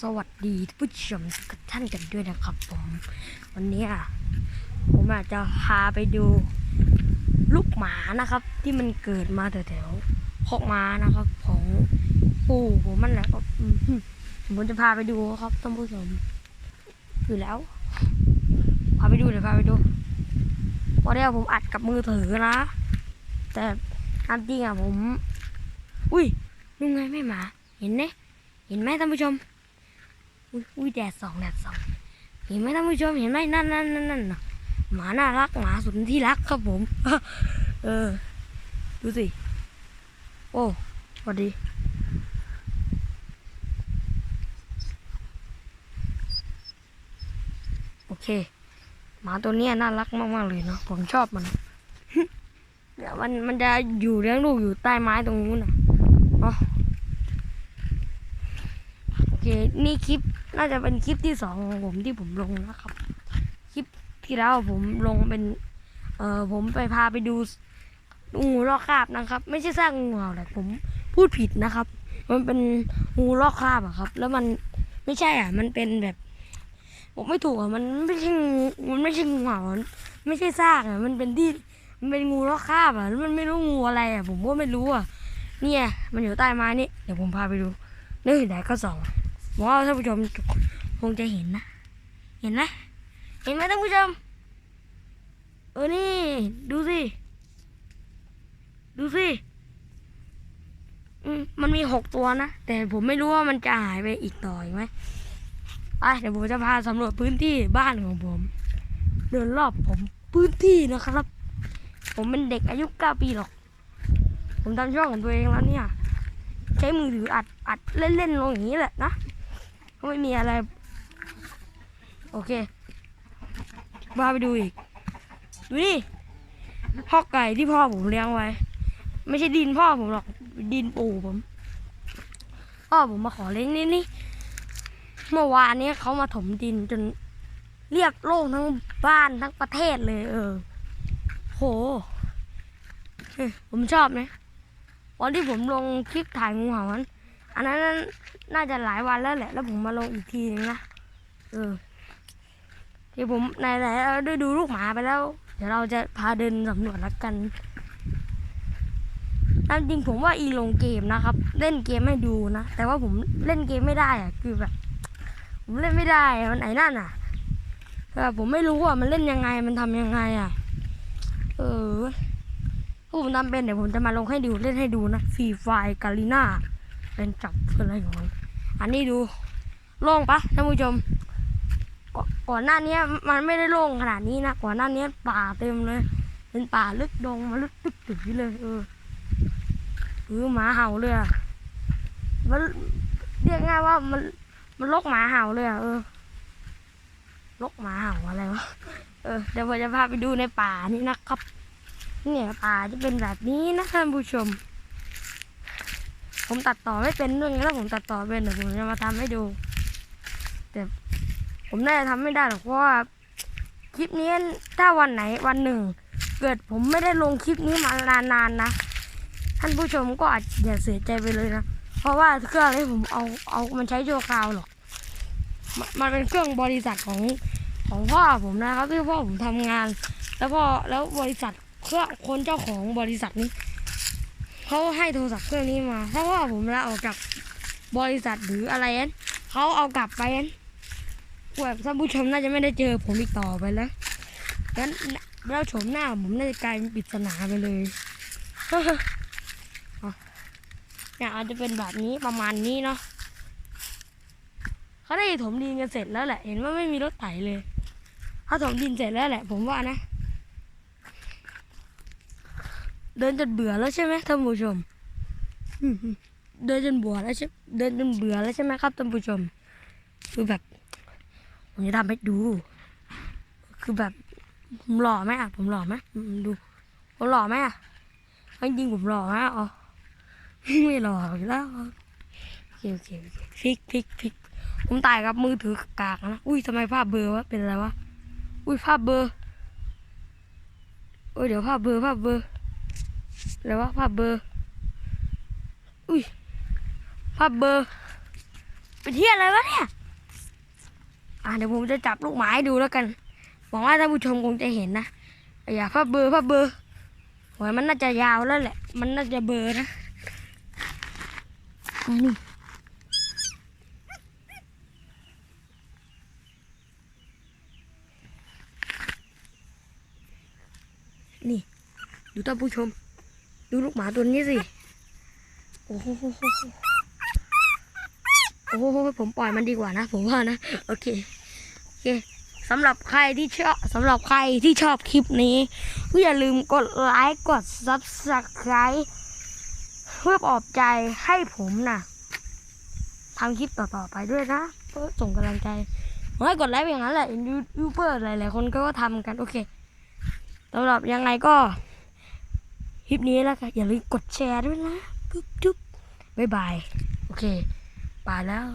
สวัสดีผู้ชมทุกท่านกันด้วยนะครับผม วันนี้ผมอาจจะพาไปดูลูกหมานะครับ ที่มันเกิดมาแถวๆคอกม้านะครับ ของปู่ผมมันแหละครับผมจะพาไปดูครับท่านผู้ชมอยู่แล้ว พาไปดูเดี๋ยวพาไปดูวันนี้ผมอัดกับมือถือนะ แต่ตามจริงอะผม อุ้ยนุ่งไงไม่หมา เห็นไหมเห็นไหมท่านผู้ชม อุ้ยอุ้ยแดดสองแดดสองเห็นไหมท่านผู้ชมเห็นไหมนั่นนั่นนั่นนั่นน่ะหมาน่ารักหมาสุดที่รักครับผม เออ ดูสิ โอ้สวัสดีโอเค หมาตัวนี้น่ารักมากๆเลยเนาะผมชอบมันเดี๋ยวมันมันจะอยู่เลี้ยงลูกอยู่ใต้ไม้ตรงนู้นน่ะโอเค นี่คลิป น่าจะเป็นคลิปที่สองของผมที่ผมลงนะครับ คลิปที่แล้วผมลงเป็น เอ่อผมไปพาไปดูงูลอกคราบนะครับ ไม่ใช่สร้างงูเห่าแต่ผมพูดผิดนะครับ มันเป็นงูลอกคราบอะครับ แล้วมันไม่ใช่อะ มันเป็นแบบผมไม่ถูกอะมันไม่ใช่งูมันไม่ใช่งูเห่าไม่ใช่ซากอะ มันเป็นที่มันเป็นงูลอกคราบอะแล้วมันไม่รู้งูอะไรอะ ผมก็ไม่รู้อะเนี่ย มันอยู่ใต้ไม้นี่เดี๋ยวผมพาไปดูนี่ไหนก็สอง ว่าวท่านผู้ชมคงจะเห็นนะ เห็นไหมเห็นไหมท่านผู้ชม เออนี่ ดูสิ ดูสิมันมีหกตัวนะ แต่ผมไม่รู้ว่ามันจะหายไปอีกต่ออีกไหมไปเดี๋ยวผมจะพาสำรวจพื้นที่บ้านของผม เดินรอบผมพื้นที่นะครับ ผมเป็นเด็กอายุเก้าปีหรอก ผมทำช่องของตัวเองแล้วเนี่ย ใช้มือถืออัดอัดเล่นๆลงอย่างนี้แหละนะ ไม่มีอะไร โอเคพาไปดูอีก ดูนี่พ่อไก่ที่พ่อผมเลี้ยงไว้ ไม่ใช่ดินพ่อผมหรอกดินปู่ผม พ่อผมมาขอเลี้ยงนี่นี่เมื่อวานนี้เขามาถมดินจนเรียกโลกทั้งบ้านทั้งประเทศเลย เออ โห ผมชอบนะวันที่ผมลงคลิปถ่ายงูเห่านั้น อันนั้นน่าจะหลายวันแล้วแหละ แล้วผมมาลงอีกทีนึงนะ เออที่ผมไหนๆเราได้ดูลูกหมาไปแล้ว เดี๋ยวเราจะพาเดินสำรวจแล้วกันตามจริงผมว่าอีลงเกมนะครับ เล่นเกมให้ดูนะ แต่ว่าผมเล่นเกมไม่ได้อะคือแบบ ผมเล่นไม่ได้มันไหนนั่นอะเออผมไม่รู้ว่ามันเล่นยังไงมันทำยังไงอะ เออถ้าผมทำเป็นเดี๋ยวผมจะมาลงให้ดูเล่นให้ดูนะฟรีไฟกาลิน่า เป็นจับเพื่ออะไรของมันอันนี้ดูโล่งปะท่านผู้ชมก่อนก่อนหน้านี้มันไม่ได้โล่งขนาดนี้นะก่อนหน้านี้ป่าเต็มเลย เป็นป่าลึกดงมาลึกตึกตึกเลย เออเออหมาเห่าเลยอะมันเรียกง่ายว่ามันมันลกหมาเห่าเลยอะเออลกหมาเห่าอะไรวะเออเดี๋ยวผมจะพาไปดูในป่านี่นะครับ เนี่ยป่าจะเป็นแบบนี้นะท่านผู้ชม ผมตัดต่อไม่เป็นด้วยไงถ้าผมตัดต่อเป็นเดี๋ยวผมจะมาทำให้ดู แต่ผมน่าจะทำไม่ได้หรอกเพราะว่าคลิปนี้ถ้าวันไหนวันหนึ่ง เกิดผมไม่ได้ลงคลิปนี้มานานๆนะท่านผู้ชมก็อาจอย่าเสียใจไปเลยนะเพราะว่าเครื่องนี้ผมเอาเอามันใช้ชั่วคราวหรอกม,มันเป็นเครื่องบริษัทของของพ่อผมนะครับที่พ่อผมทำงาน แล้วพ่อแล้วบริษัทเครื่องคนเจ้าของบริษัทนี้ เขาให้โทรศัพท์เครื่องนี้มา ถ้าพ่อผมลาออกจากบริษัทหรืออะไรนั้นเขาเอากลับไปนั้นแบบท่านผู้ชมน่าจะไม่ได้เจอผมอีกต่อไปแล้วงั้นแล้วโฉมหน้าผมน่าจะกลายเป็นปริศนาไปเลยเนี่ยอาจจะเป็นแบบนี้ประมาณนี้เนาะเขาได้ถมดินกันเสร็จแล้วแหละ เห็นว่าไม่มีรถไถเลยเขาถมดินเสร็จแล้วแหละ ผมว่านะ เดินจนเบื่อแล้วใช่ไหมท่านผู้ชม เดินจนเบื่อแล้วใช่ เดินจนเบื่อแล้วใช่ไหมครับท่านผู้ชม คือแบบผมจะทำให้ดู คือแบบผมหล่อไหมอะ ผมหล่อไหมดู ผมหล่อไหมอะจริงผมหล่อไหมอ๋อไม่หล่อแล้วโอเคโอเคโอเคพลิกพลิกพลิกผมถ่ายกับมือถือกากนะ อุ้ยทำไมภาพเบลอวะ เป็นอะไรวะ อุ้ยภาพเบอร์ โอ้ยเดี๋ยวภาพเบอร์ภาพเบอร์ อะไรวะภาพเบอร์ อุ้ยภาพเบอร์ เป็นที่อะไรวะเนี่ย อ่าเดี๋ยวผมจะจับลูกหมาให้ดูแล้วกัน หวังว่าท่านผู้ชมคงจะเห็นนะ อย่าพับเบอร์พับเบอร์หวยมันน่าจะยาวแล้วแหละ มันน่าจะเบอร์นะอ่านี่นี่ ดูท่านผู้ชม ดูลูกหมาตัวนี้สิ โอ้โหโอ้โหผมปล่อยมันดีกว่านะ ผมว่านะ โอเค โอเคสำหรับใครที่ชอบสำหรับใครที่ชอบคลิปนี้ก็อย่าลืมกดไลค์กด subscribe เพื่อปลอบใจให้ผมนะทำคลิปต่อๆไปด้วยนะเพื่อส่งกำลังใจผมให้กดไลค์อย่างนั้นแหละยูทูบเบอร์หลายๆคนก็ทำกัน โอเคสำหรับยังไงก็ คลิปนี้แล้วค่ะอย่าลืมกดแชร์ด้วยนะจุ๊บจุ๊บบ๊ายบาย โอเค ไปแล้ว